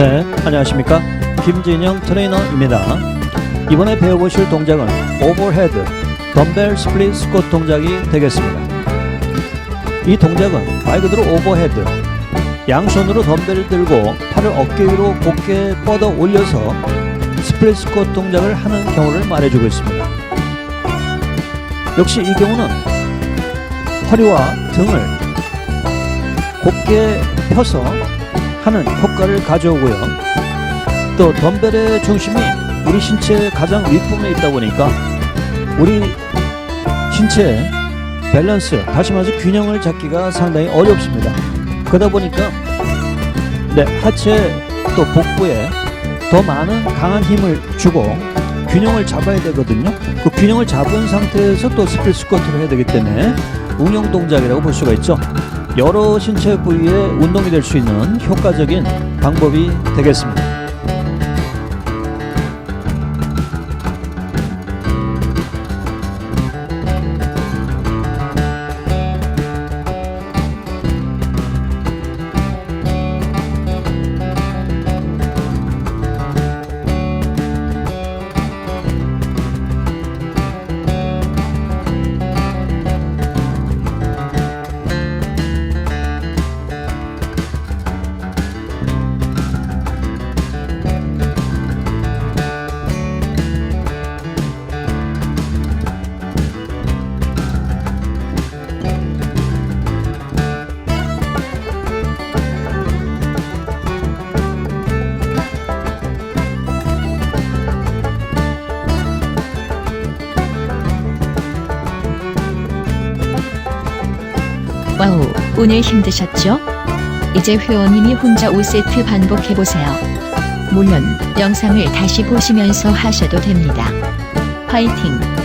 네, 안녕하십니까. 김진영 트레이너입니다. 이번에 배워보실 동작은 오버헤드 덤벨 스플릿 스쿼트 동작이 되겠습니다. 이 동작은 말 그대로 오버헤드 양손으로 덤벨을 들고 팔을 어깨 위로 곧게 뻗어 올려서 스플릿 스쿼트 동작을 하는 경우를 말해주고 있습니다. 역시 이 경우는 허리와 등을 곧게 펴서 하는 효과를 가져오고요. 또 덤벨의 중심이 우리 신체 가장 윗부분에 있다 보니까 우리 신체의 밸런스, 다시 말해서 균형을 잡기가 상당히 어렵습니다. 그러다 보니까 네, 하체 또 복부에 더 많은 강한 힘을 주고 균형을 잡아야 되거든요. 그 균형을 잡은 상태에서 또 스플릿 스쿼트를 해야 되기 때문에 응용 동작이라고 볼 수가 있죠. 여러 신체 부위에 운동이 될 수 있는 효과적인 방법이 되겠습니다. 와우, 오늘 힘드셨죠? 이제 회원님이 혼자 5세트 반복해보세요. 물론 영상을 다시 보시면서 하셔도 됩니다. 화이팅!